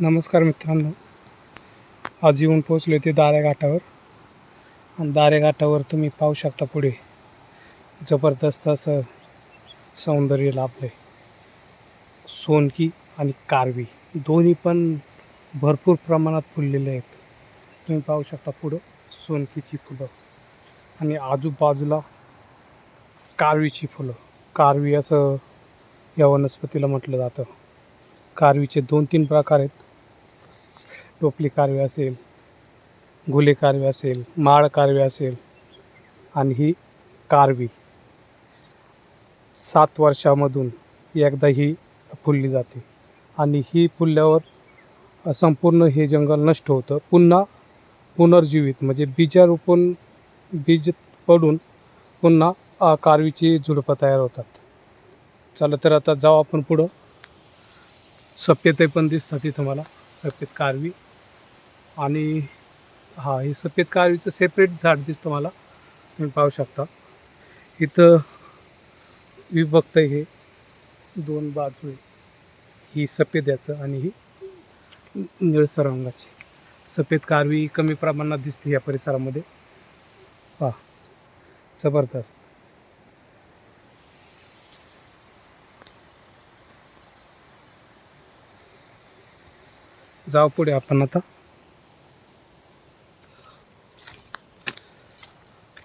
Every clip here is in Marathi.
नमस्कार मित्रांनो. आज येऊन पोहोचलो ते दारे घाटावर. आणि दाऱ्या घाटावर तुम्ही पाहू शकता पुढे. जबरदस्त असं सौंदर्य लाभलं आहे सोनकी आणि कारवी दोन्ही पण भरपूर प्रमाणात फुललेले आहेत. तुम्ही पाहू शकता पुढं सोनकीची फुलं. आणि आजूबाजूला कारवीची फुलं. कारवी असं या वनस्पतीला म्हटलं जातं. कारवीचे दोन तीन प्रकार आहेत. टोपली कारवी असेल गुले कारवे असेल माळ कारवे असेल आणि ही कारवी सात वर्षामधून एकदा ही फुलली जाते. आणि ही फुलल्यावर संपूर्ण हे जंगल नष्ट होतं. पुन्हा पुनर्जीवित म्हणजे बीजारोपण बीज पडून पुन्हा कारवीची झुडपं तयार होतात. चला तर आता जाऊ आपण पुढं. सफेद पण दिसतात तिथं मला. सफेद कारवी. आणि हा हे सफेद कारवीचं सेपरेट झाड दिसतं मला. तुम्ही पाहू शकता. इथं विभक्त हे दोन बाजू आहे ही सफेद याचं आणि ही निळसर रंगाची सफेद कारवी कमी प्रमाणात दिसते या परिसरामध्ये. पहा जबरदस्त. जाऊ पुढे आपण आता.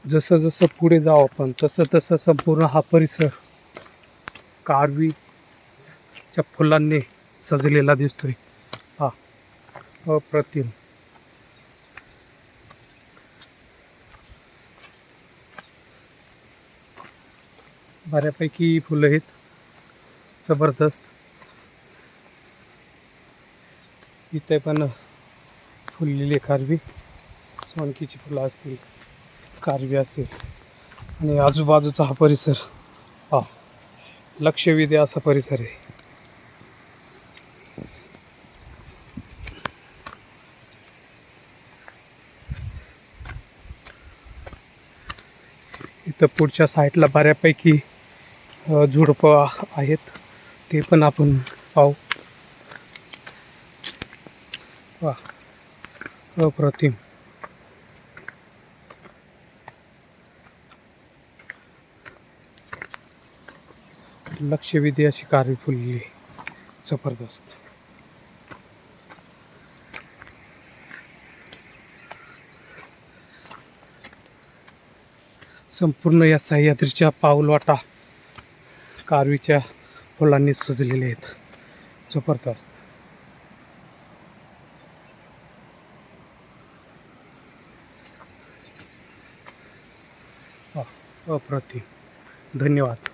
जसं जसं पुढे जाऊ आपण तसं तसं संपूर्ण हा परिसर कारवीच्या फुलांनी सजलेला दिसतोय. हा अप्रतिम. बऱ्यापैकी फुलं आहेत. जबरदस्त. इथे पण फुललेली कारवी सोनकीची फुलं असतील. कारवी असेल. आणि आजूबाजूचा हा परिसर हा लक्षवेधी असा परिसर आहे. इथं पुढच्या साईडला बऱ्यापैकी झुडपं आहेत ते पण आपण पाहू. वा अप्रतिम. लक्षवेधी अशी कारवी फुलली. जबरदस्त. संपूर्ण या सह्याद्रीच्या पाऊलवाटा कारवीच्या फुलांनी सजलेले आहेत. जबरदस्त. अप्रतिम. धन्यवाद.